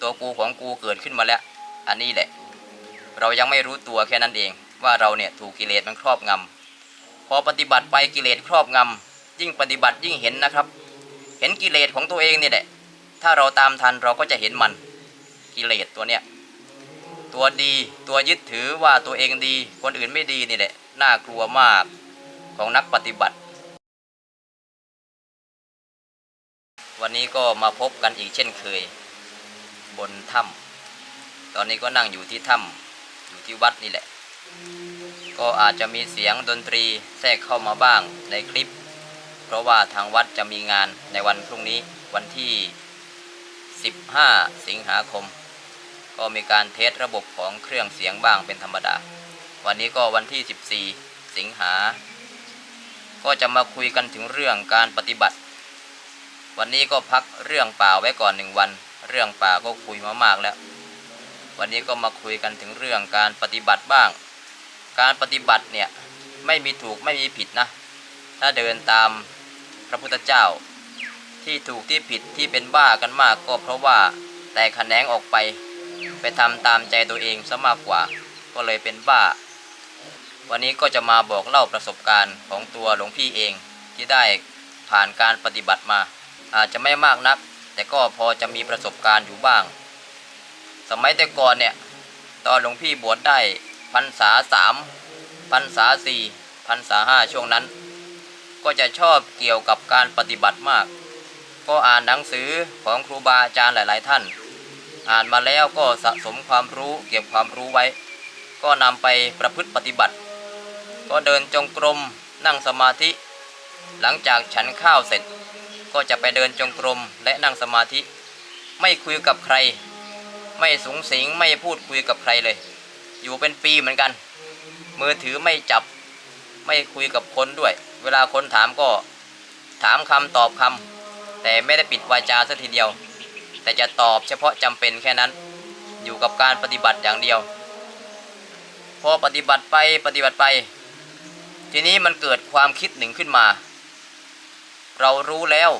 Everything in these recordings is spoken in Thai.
ตัวกูของกูเกิดขึ้นมาแล้ว อันนี้แหละ เรายังไม่รู้ตัวแค่นั้นเอง ว่าเราเนี่ยถูกกิเลสมันครอบงำพอปฏิบัติไปกิเลสครอบงำยิ่งปฏิบัติยิ่งเห็นนะครับ เห็นกิเลสของตัวเองนี่แหละ ถ้าเราตามทันเราก็จะเห็นมันกิเลสตัวเนี้ยตัวดีตัวยึดถือว่าตัวเองดี คนอื่นไม่ดีนี่แหละน่ากลัวมากของนักปฏิบัติ วันนี้ก็มาพบกันอีกเช่นเคย บนถ้ำตอนนี้ก็นั่งอยู่ที่ถ้ำอยู่ที่วัดนี่แหละ ก็อาจจะมีเสียงดนตรีแทรกเข้ามาบ้างในคลิป เพราะว่าทางวัดจะมีงานในวันพรุ่งนี้วันที่ 15 สิงหาคม ก็มีการเทสระบบของเครื่องเสียงบ้างเป็นธรรมดา วันนี้ก็วันที่ 14 สิงหา ก็จะมาคุยกันถึงเรื่องการปฏิบัติวันนี้ก็พักเรื่องป่าไว้ก่อนหนึ่งวัน เรื่องป่าก็คุยมามากแล้ว วันนี้ก็มาคุยกันถึงเรื่องการปฏิบัติบ้าง การปฏิบัติเนี่ยไม่มีถูกไม่มีผิดนะ ถ้าเดินตามพระพุทธเจ้า ที่ถูกที่ผิดที่เป็นบ้ากันมากก็เพราะว่าแต่ขแขนงออกไปไปทำตามใจตัวเองซะมากกว่า ก็เลยเป็นบ้า วันนี้ก็จะมาบอกเล่าประสบการณ์ของตัวหลวงพี่เองที่ได้ผ่านการปฏิบัติมา อาจจะไม่มากนัก แต่ก็พอจะมีประสบการณ์อยู่บ้าง สมัยแต่ก่อนเนี่ย ตอนหลวงพี่บวชได้พรรษาสามพรรษาสี่พรรษาห้าช่วงนั้น ก็จะชอบเกี่ยวกับการปฏิบัติมาก ก็อ่านหนังสือของครูบาอาจารย์หลาย ๆ ท่าน อ่านมาแล้วก็สะสมความรู้เก็บความรู้ไว้ ก็นำไปประพฤติปฏิบัติ ก็เดินจงกรมนั่งสมาธิ หลังจากฉันข้าวเสร็จ ก็จะไปเดินจงกรมและนั่งสมาธิ ไม่คุยกับใคร ไม่สูงสิงไม่พูดคุยกับใครเลย อยู่เป็นปีเหมือนกัน มือถือไม่จับ ไม่คุยกับคนด้วย เวลาคนถามก็ถามคำตอบคำแต่ไม่ได้ปิดวาจาสักทีเดียว แต่จะตอบเฉพาะจำเป็นแค่นั้น อยู่กับการปฏิบัติอย่างเดียว พอปฏิบัติไปปฏิบัติไป ทีนี้มันเกิดความคิดหนึ่งขึ้นมา เรารู้แล้ว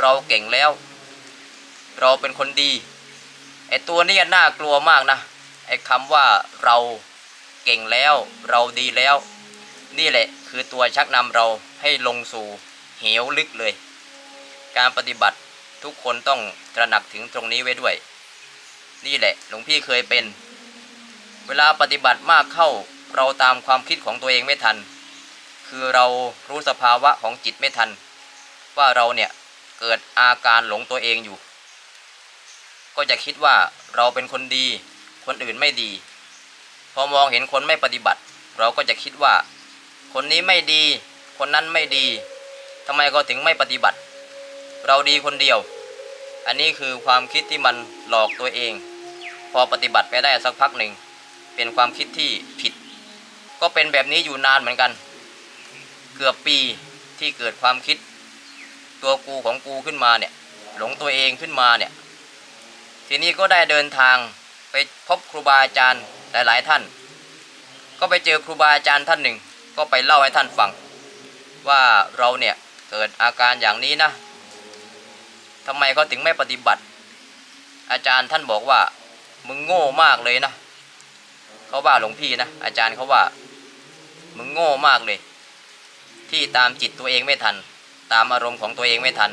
เราเก่งแล้ว เราเป็นคนดีไอตัวนี้น่ากลัวมากนะไอคำว่าเราเก่งแล้ว เราดีแล้ว นี่แหละคือตัวชักนำเราให้ลงสู่เหวลึกเลย การปฏิบัติทุกคนต้องตระหนักถึงตรงนี้ไว้ด้วย นี่แหละหลวงพี่เคยเป็น เวลาปฏิบัติมากเข้าเราตามความคิดของตัวเองไม่ทัน คือเรารู้สภาวะของจิตไม่ทัน ว่าเราเนี่ยเกิดอาการหลงตัวเองอยู่ ก็จะคิดว่าเราเป็นคนดี คนอื่นไม่ดี พอมองเห็นคนไม่ปฏิบัติ เราก็จะคิดว่า คนนี้ไม่ดี คนนั้นไม่ดีทำไมเขาถึงไม่ปฏิบัติ เราดีคนเดียว อันนี้คือความคิดที่มันหลอกตัวเอง พอปฏิบัติไปได้สักพักหนึ่ง เป็นความคิดที่ผิด ก็เป็นแบบนี้อยู่นานเหมือนกัน เกือบปีที่เกิดความคิด ตัวกูของกูขึ้นมาเนี่ย หลงตัวเองขึ้นมาเนี่ย ทีนี้ก็ได้เดินทางไปพบครูบาอาจารย์หลายๆท่าน ก็ไปเจอครูบาอาจารย์ท่านหนึ่ง ก็ไปเล่าให้ท่านฟัง ว่าเราเนี่ยเกิดอาการอย่างนี้นะทำไมเขาถึงไม่ปฏิบัติ อาจารย์ท่านบอกว่ามึงโง่มากเลยนะเขาว่าหลวงพี่นะอาจารย์เขาว่า มึงโง่มากเลย ที่ตามจิตตัวเองไม่ทัน ตามอารมณ์ของตัวเองไม่ทัน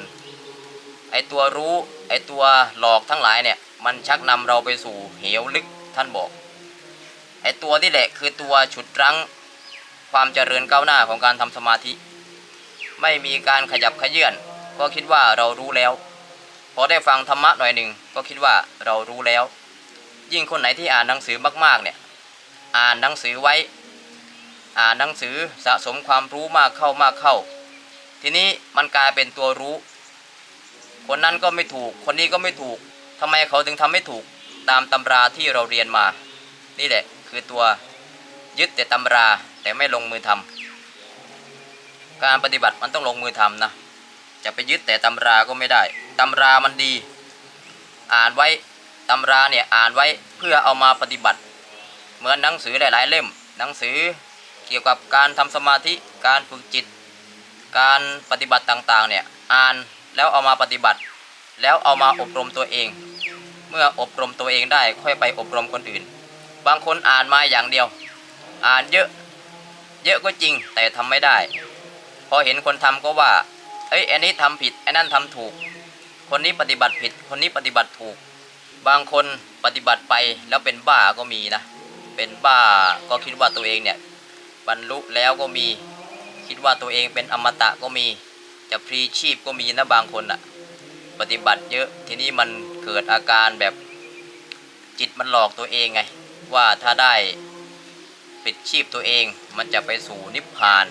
ไอตัวรู้ไอตัวหลอกทั้งหลายเนี่ย มันชักนำเราไปสู่เหวลึกท่านบอก ไอตัวนี่แหละคือตัวฉุดรั้งความเจริญก้าวหน้าของการทำสมาธิ ไม่มีการขยับขยื่นก็คิดว่าเรารู้แล้ว พอได้ฟังธรรมะหน่อยหนึ่งก็คิดว่าเรารู้แล้ว ยิ่งคนไหนที่อ่านหนังสือมากๆเนี่ย อ่านหนังสือไว้ อ่านหนังสือสะสมความรู้มากเข้ามากเข้า ทีนี้มันกลายเป็นตัวรู้ คนนั้นก็ไม่ถูก คนนี้ก็ไม่ถูกทำไมเขาถึงทำไม่ถูกตามตำราที่เราเรียนมา นี่แหละคือตัวยึดแต่ตำราแต่ไม่ลงมือทำการปฏิบัติมันต้องลงมือทำนะจะไปยึดแต่ตำราก็ไม่ได้ตำรามันดี อ่านไว้ตำราเนี่ยอ่านไว้เพื่อเอามาปฏิบัติ เหมือนหนังสือหลาย ๆ เล่ม หนังสือเกี่ยวกับการทำสมาธิการฝึกจิต การปฏิบัติต่างๆเนี่ยอ่านแล้วเอามาปฏิบัติ แล้วเอามาอบรมตัวเอง เมื่ออบรมตัวเองได้ค่อยไปอบรมคนอื่น บางคนอ่านมาอย่างเดียว อ่านเยอะเยอะก็จริงแต่ทำไม่ได้ พอเห็นคนทำก็ว่าเอ้ยอันนี้ทำผิดไอ้นั่นทำถูก คนนี้ปฏิบัติผิด คนนี้ปฏิบัติถูก บางคนปฏิบัติไปแล้วเป็นบ้าก็มีนะเป็นบ้าก็คิดว่าตัวเองเนี่ยบรรลุแล้วก็มี คิดว่าตัวเองเป็นอมตะก็มี จะพรีชีพก็มีนะบางคนอะปฏิบัติเยอะทีนี้มันเกิดอาการแบบจิตมันหลอกตัวเองไง ว่าถ้าได้ปิดชีพตัวเองมันจะไปสู่นิพพาน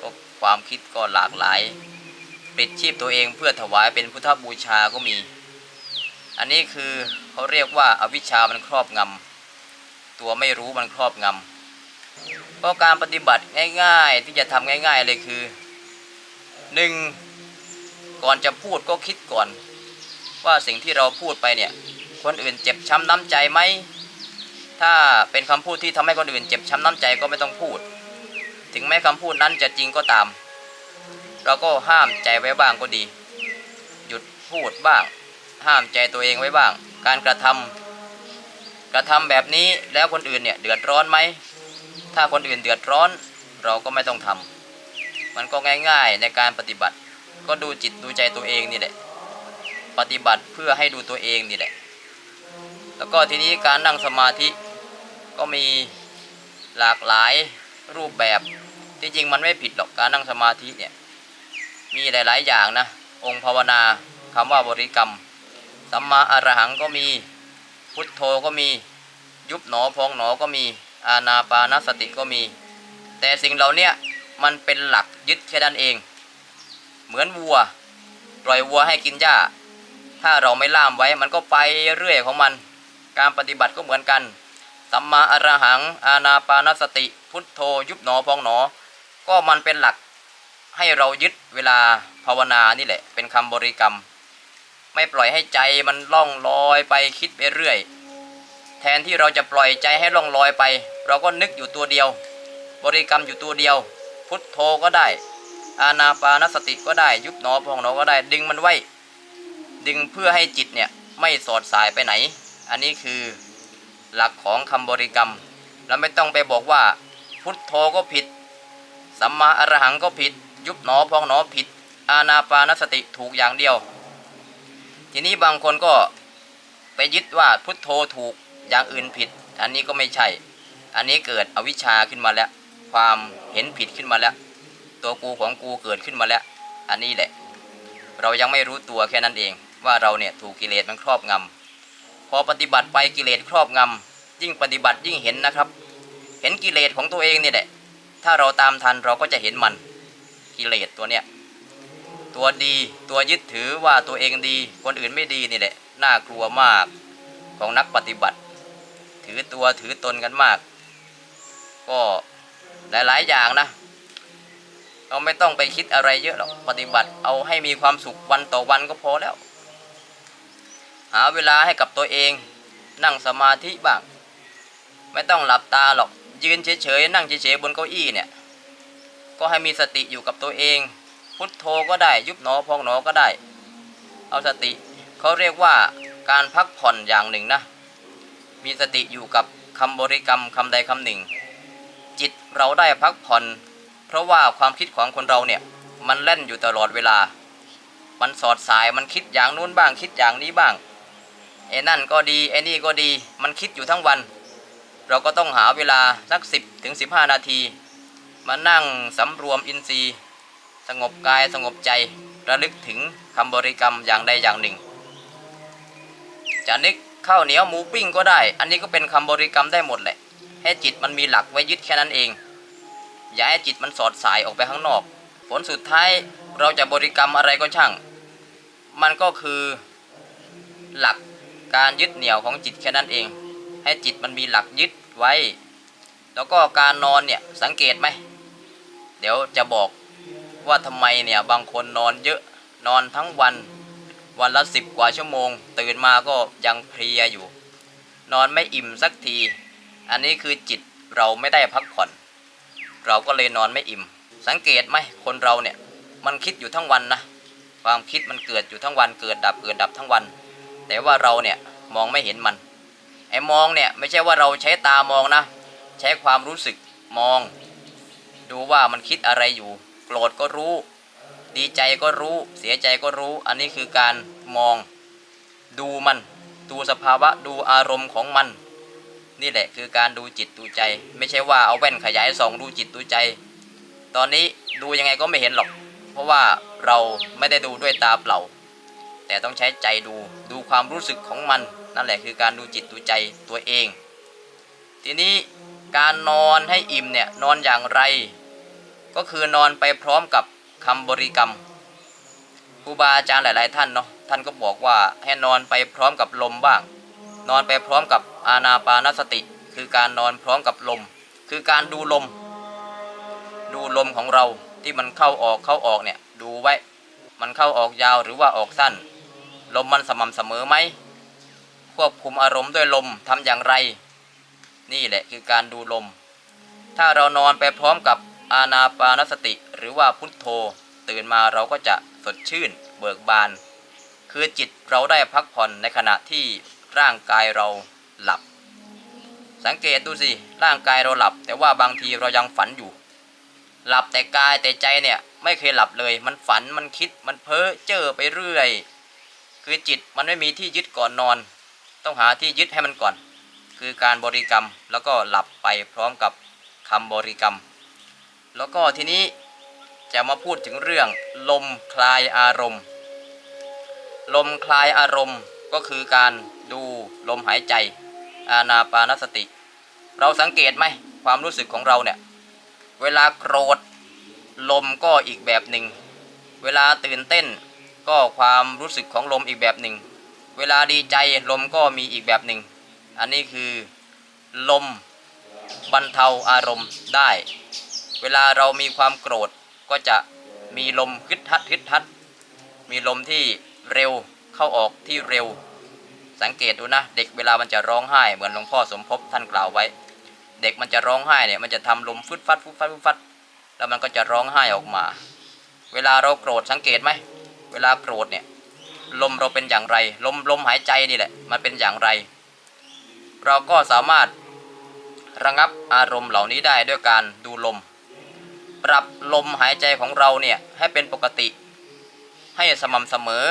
ก็ความคิดก็หลากหลาย ปิดชีพตัวเองเพื่อถวายเป็นพุทธบูชาก็มี อันนี้คือเขาเรียกว่าอาวิชชามันครอบงำตัวไม่รู้มันครอบงำ เพราะการปฏิบัติง่ายๆที่จะทำง่าย ๆเลยคือหนึ่งก่อนจะพูดก็คิดก่อน ว่าสิ่งที่เราพูดไปเนี่ยคนอื่นเจ็บช้ำน้ำใจไหมถ้าเป็นคำพูดที่ทำให้คนอื่นเจ็บช้ำน้ำใจก็ไม่ต้องพูด ถึงแม้คำพูดนั้นจะจริงก็ตาม เราก็ห้ามใจไว้บ้างก็ดี หยุดพูดบ้าง ห้ามใจตัวเองไว้บ้าง การกระทำกระทำแบบนี้แล้วคนอื่นเนี่ยเดือดร้อนไหม ถ้าคนอื่นเดือดร้อน เราก็ไม่ต้องทำมันก็ง่ายๆในการปฏิบัติ ก็ดูจิตดูใจตัวเองนี่แหละ ปฏิบัติเพื่อให้ดูตัวเองนี่แหละ แล้วก็ทีนี้การนั่งสมาธิก็มีหลากหลายรูปแบบที่จริงมันไม่ผิดหรอกการนั่งสมาธิเนี่ยมีหลาย ๆ อย่างนะ องค์ภาวนาคำว่าบริกรรม สัมมาอรหังก็มี พุทโธก็มี ยุบหนอพองหนอก็มี อาณาปานสติก็มี แต่สิ่งเหล่าเนี้ยมันเป็นหลักยึดแค่นั้นเอง เหมือนวัว ปล่อยวัวให้กินหญ้า ถ้าเราไม่ล่ามไว้มันก็ไปเรื่อยของมัน การปฏิบัติก็เหมือนกันสัมมาอรหัง อาณาปานสติ พุทโธยุบหนอพองหนอ ก็มันเป็นหลักให้เรายึดเวลาภาวนานี่แหละ เป็นคำบริกรรม ไม่ปล่อยให้ใจมันล่องลอยไปคิดไปเรื่อย แทนที่เราจะปล่อยใจให้ล่องลอยไป เราก็นึกอยู่ตัวเดียว บริกรรมอยู่ตัวเดียว พุทโธก็ได้ อาณาปานสติก็ได้ ยุบหนอพองหนอก็ได้ ดึงมันไว้ ดึงเพื่อให้จิตเนี่ยไม่สอดสายไปไหน อันนี้คือหลักของคำบริกรรมแล้วไม่ต้องไปบอกว่า พุทโธก็ผิด สัมมาอรหังก็ผิด ยุบหนอพองหนอผิด อาณาปานสติถูกอย่างเดียว ทีนี้บางคนก็ไปยึดว่าพุทโธถูก อย่างอื่นผิด อันนี้ก็ไม่ใช่ อันนี้เกิดอวิชชาขึ้นมาแล้ว ความเห็นผิดขึ้นมาแล้ว ตัวกูของกูเกิดขึ้นมาแล้ว อันนี้แหละ เรายังไม่รู้ตัวแค่นั้นเอง ว่าเราเนี่ยถูกกิเลสมันครอบงำพอปฏิบัติไปกิเลสครอบงำยิ่งปฏิบัติยิ่งเห็นนะครับ เห็นกิเลสของตัวเองนี่แหละ ถ้าเราตามทันเราก็จะเห็นมันกิเลสตัวเนี้ยตัวดีตัวยึดถือว่าตัวเองดี คนอื่นไม่ดีนี่แหละน่ากลัวมากของนักปฏิบัติ ถือตัวถือตนกันมาก ก็หลายๆอย่างนะ เราไม่ต้องไปคิดอะไรเยอะหรอกปฏิบัติเอาให้มีความสุขวันต่อวันก็พอแล้ว หาเวลาให้กับตัวเอง นั่งสมาธิบ้าง ไม่ต้องหลับตาหรอกยืนเฉยๆนั่งเฉยๆบนเก้าอี้เนี่ย ก็ให้มีสติอยู่กับตัวเอง พุทโธก็ได้ยุบหนอพองหนอก็ได้ เอาสติเขาเรียกว่าการพักผ่อนอย่างหนึ่งนะ มีสติอยู่กับคำบริกรรมคำใดคำหนึ่ง จิตเราได้พักผ่อน เพราะว่าความคิดของคนเราเนี่ย มันเล่นอยู่ตลอดเวลา มันสอดสายมันคิดอย่างนู้นบ้าง คิดอย่างนี้บ้างไอ้นั่นก็ดีไอ้นี่ก็ดี มันคิดอยู่ทั้งวัน เราก็ต้องหาเวลาสักสิบถึงสิบห้านาที มานั่งสำรวมอินทรีย์ สงบกายสงบใจระลึกถึงคำบริกรรมอย่างใดอย่างหนึ่งจะนึก ข้าวเหนียวหมูปิ้งก็ได้ อันนี้ก็เป็นคำบริกรรมได้หมดแหละ ให้จิตมันมีหลักไว้ยึดแค่นั้นเอง อย่าให้จิตมันสอดสายออกไปข้างนอก ผลสุดท้ายเราจะบริกรรมอะไรก็ช่าง มันก็คือหลักการยึดเหนี่ยวของจิตแค่นั้นเอง ให้จิตมันมีหลักยึดไว้ แล้วก็การนอนเนี่ยสังเกตไหม เดี๋ยวจะบอกว่าทำไมเนี่ยบางคนนอนเยอะนอนทั้งวัน วันละสิบกว่าชั่วโมง ตื่นมาก็ยังเพลียอยู่ นอนไม่อิ่มสักที อันนี้คือจิตเราไม่ได้พักผ่อน เราก็เลยนอนไม่อิ่ม สังเกตไหมคนเราเนี่ยมันคิดอยู่ทั้งวันนะความคิดมันเกิดอยู่ทั้งวันเกิดดับเกิดดับทั้งวัน แต่ว่าเราเนี่ยมองไม่เห็นมันไอ้มองเนี่ยไม่ใช่ว่าเราใช้ตามองนะ ใช้ความรู้สึกมอง ดูว่ามันคิดอะไรอยู่ โกรธก็รู้ ดีใจก็รู้เสียใจก็รู้ อันนี้คือการมองดูมัน ดูสภาวะดูอารมณ์ของมัน นี่แหละคือการดูจิตดูใจ ไม่ใช่ว่าเอาแว่นขยายส่องดูจิตดูใจ ตอนนี้ดูยังไงก็ไม่เห็นหรอก เพราะว่าเราไม่ได้ดูด้วยตาเปล่า แต่ต้องใช้ใจดูดูความรู้สึกของมัน นั่นแหละคือการดูจิตดูใจตัวเอง ทีนี้การนอนให้อิ่มเนี่ยนอนอย่างไร ก็คือนอนไปพร้อมกับ คำบริกรรมครูบาอาจารย์หลาย ๆ ท่านเนาะท่านก็บอกว่าให้นอนไปพร้อมกับลมบ้าง นอนไปพร้อมกับอานาปานสติ คือการนอนพร้อมกับลม คือการดูลม ดูลมของเราที่มันเข้าออกเข้าออกเนี่ยดูไว้ มันเข้าออกยาวหรือว่าออกสั้น ลมมันสม่ำเสมอไหมควบคุมอารมณ์ด้วยลมทำอย่างไร นี่แหละคือการดูลม ถ้าเรานอนไปพร้อมกับ อานาปานสติหรือว่าพุทโธ ตื่นมาเราก็จะสดชื่น เบิกบาน คือจิตเราได้พักผ่อนในขณะที่ร่างกายเราหลับ สังเกตดูสิร่างกายเราหลับ แต่ว่าบางทีเรายังฝันอยู่ หลับแต่กายแต่ใจเนี่ยไม่เคยหลับเลย มันฝันมันคิดมันเพ้อเจ้อไปเรื่อย คือจิตมันไม่มีที่ยึดก่อนนอน ต้องหาที่ยึดให้มันก่อน คือการบริกรรมแล้วก็หลับไปพร้อมกับคำบริกรรม แล้วก็ทีนี้จะมาพูดถึงเรื่องลมคลายอารมณ์ ลมคลายอารมณ์ก็คือการดูลมหายใจ อานาปานสติ เราสังเกตไหมความรู้สึกของเราเนี่ย เวลาโกรธ ลมก็อีกแบบหนึ่ง เวลาตื่นเต้น ก็ความรู้สึกของลมอีกแบบหนึ่ง เวลาดีใจลมก็มีอีกแบบหนึ่ง อันนี้คือลมบรรเทาอารมณ์ได้ เวลาเรามีความโกรธก็จะมีลมฮึดฮัดฮึดฮัด มีลมที่เร็วเข้าออกที่เร็ว สังเกตดูนะ เด็กเวลามันจะร้องไห้เหมือนหลวงพ่อสมภพท่านกล่าวไว้ เด็กมันจะร้องไห้เนี่ยมันจะทำลมฟึดฟัดฟึดฟัดฟึดฟัด แล้วมันก็จะร้องไห้ออกมา เวลาเราโกรธสังเกตไหมเวลาโกรธเนี่ยลมเราเป็นอย่างไร ลมลมหายใจนี่แหละมันเป็นอย่างไร เราก็สามารถระงับอารมณ์เหล่านี้ได้ด้วยการดูลม ปรับลมหายใจของเราเนี่ยให้เป็นปกติ ให้สม่ำเสมอ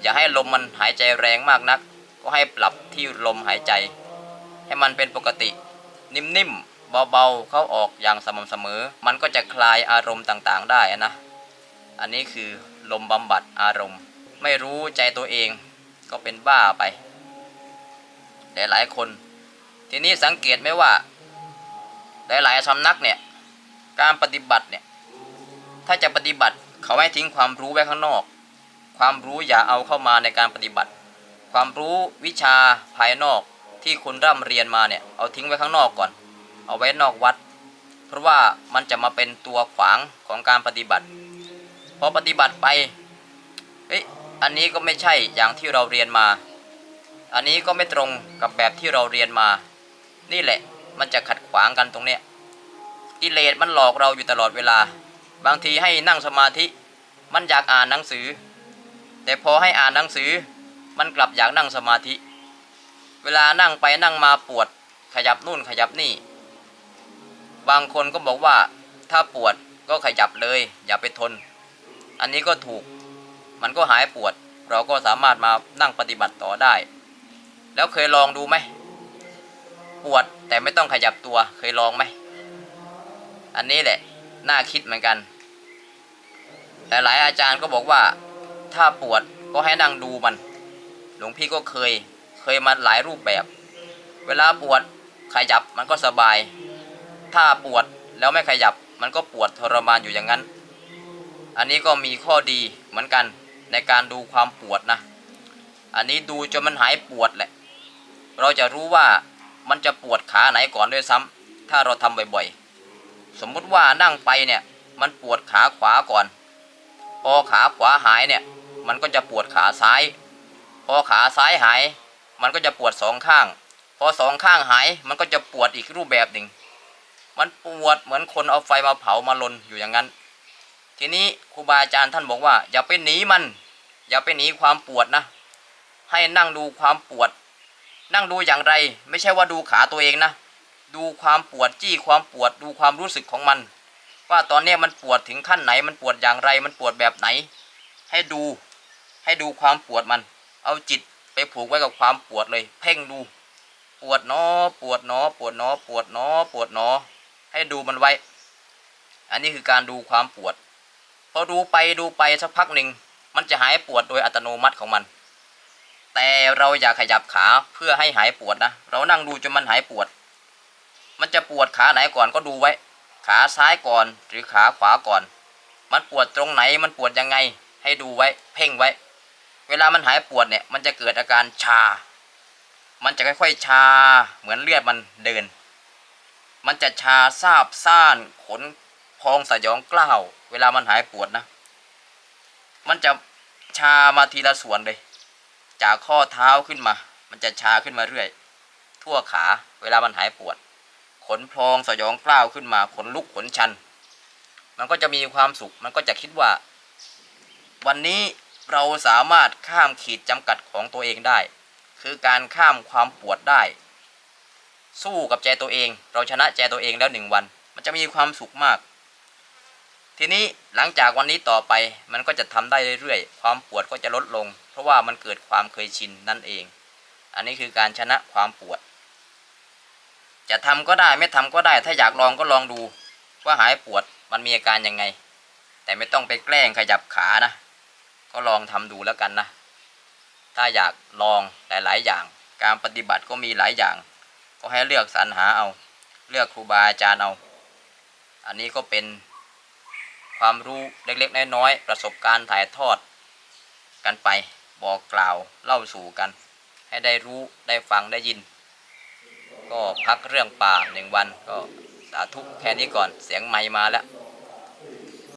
อย่าให้ลมมันหายใจแรงมากนัก ก็ให้ปรับที่ลมหายใจ ให้มันเป็นปกติ นิ่มๆเบาๆเข้าออกอย่างสม่ำเสมอ มันก็จะคลายอารมณ์ต่างๆ ได้นะ อันนี้คือลมบำบัดอารมณ์ ไม่รู้ใจตัวเองก็เป็นบ้าไปหลายๆคน ทีนี้สังเกตไหมว่า หลายๆสำนักเนี่ย การปฏิบัติเนี่ย ถ้าจะปฏิบัติเขาให้ทิ้งความรู้ไว้ข้างนอก ความรู้อย่าเอาเข้ามาในการปฏิบัติ ความรู้วิชาภายนอกที่คุณร่ำเรียนมาเนี่ย เอาทิ้งไว้ข้างนอกก่อน เอาไว้นอกวัด เพราะว่ามันจะมาเป็นตัวขวางของการปฏิบัติ พอปฏิบัติไปเฮ้ยอันนี้ก็ไม่ใช่อย่างที่เราเรียนมา อันนี้ก็ไม่ตรงกับแบบที่เราเรียนมา นี่แหละ มันจะขัดขวางกันตรงเนี้ย กิเลสมันหลอกเราอยู่ตลอดเวลา บางทีให้นั่งสมาธิ มันอยากอ่านหนังสือ แต่พอให้อ่านหนังสือ มันกลับอยากนั่งสมาธิ เวลานั่งไปนั่งมาปวด ขยับนู่นขยับนี่ บางคนก็บอกว่าถ้าปวดก็ขยับเลย อย่าไปทน อันนี้ก็ถูก มันก็หายปวด เราก็สามารถมานั่งปฏิบัติต่อได้ แล้วเคยลองดูไหม ปวดแต่ไม่ต้องขยับตัวเคยลองไหม อันนี้แหละ น่าคิดเหมือนกันแต่หลายอาจารย์ก็บอกว่า ถ้าปวดก็ให้นั่งดูมัน หลวงพี่ก็เคย เคยมาหลายรูปแบบ เวลาปวดขยับมันก็สบาย ถ้าปวดแล้วไม่ขยับมันก็ปวดทรมานอยู่อย่างนั้น อันนี้ก็มีข้อดีเหมือนกันในการดูความปวดนะ อันนี้ดูจนมันหายปวดแหละ เราจะรู้ว่ามันจะปวดขาไหนก่อนด้วยซ้ำถ้าเราทำบ่อยๆ สมมุติว่านั่งไปเนี่ย มันปวดขาขวาก่อน พอขาขวาหายเนี่ย มันก็จะปวดขาซ้าย พอขาซ้ายหาย มันก็จะปวดสองข้าง พอสองข้างหาย มันก็จะปวดอีกรูปแบบหนึ่ง มันปวดเหมือนคนเอาไฟมาเผามาลนอยู่อย่างนั้น ทีนี้ครูบาอาจารย์ท่านบอกว่า อย่าไปหนีมัน อย่าไปหนีความปวดนะ ให้นั่งดูความปวด นั่งดูอย่างไร ไม่ใช่ว่าดูขาตัวเองนะ ดูความปวดจี้ความปวดดูความรู้สึกของมัน ว่าตอนนี้มันปวดถึงขั้นไหน มันปวดอย่างไรมันปวดแบบไหน ให้ดูให้ดูความปวดมัน เอาจิตไปผูกไว้กับความปวดเลย เพ่งดู ปวดเนอปวดเนอปวดเนอปวดเนอปวดเนอให้ดูมันไว้ อันนี้คือการดูความปวดพอดูไปดูไปสักพักหนึ่งมันจะหายปวดโดยอัตโนมัติของมัน แต่เราอย่าขยับขาเพื่อให้หายปวดนะ เรานั่งดูจนมันหายปวด มันจะปวดขาไหนก่อนก็ดูไว้ ขาซ้ายก่อนหรือขาขวาก่อน มันปวดตรงไหนมันปวดยังไง ให้ดูไว้ เพ่งไว้ เวลามันหายปวดเนี่ย มันจะเกิดอาการชา มันจะค่อยๆชา เหมือนเลือดมันเดิน มันจะชาซาบซ่านขนพองสยองกล้าว เวลามันหายปวดนะ มันจะชามาทีละส่วนเลย จากข้อเท้าขึ้นมา มันจะชาขึ้นมาเรื่อย ทั่วขา เวลามันหายปวด ขนพองสยองกล้าวขึ้นมาขนลุกขนชัน มันก็จะมีความสุข มันก็จะคิดว่า วันนี้เราสามารถข้ามขีดจำกัดของตัวเองได้ คือการข้ามความปวดได้ สู้กับใจตัวเอง เราชนะใจตัวเองแล้วหนึ่งวัน มันจะมีความสุขมาก ทีนี้หลังจากวันนี้ต่อไปมันก็จะทำได้เรื่อยๆ ความปวดก็จะลดลง เพราะว่ามันเกิดความเคยชินนั่นเอง อันนี้คือการชนะความปวด จะทำก็ได้ไม่ทำก็ได้ ถ้าอยากลองก็ลองดู ว่าหายปวดมันมีอาการยังไง แต่ไม่ต้องไปแกล้งขยับขานะ ก็ลองทำดูแล้วกันนะ ถ้าอยากลองหลาย ๆ อย่าง การปฏิบัติก็มีหลายอย่าง ก็ให้เลือกสรรหาเอา เลือกครูบาอาจารย์เอา อันนี้ก็เป็นความรู้เล็ก ๆ น้อย ๆ ประสบการณ์ถ่ายทอด กันไปบอกกล่าวเล่าสู่กัน ให้ได้รู้ได้ฟังได้ยิน ก็พักเรื่องป่าหนึ่งวันก็สาธุแค่นี้ก่อนเสียงไม้มาแล้ว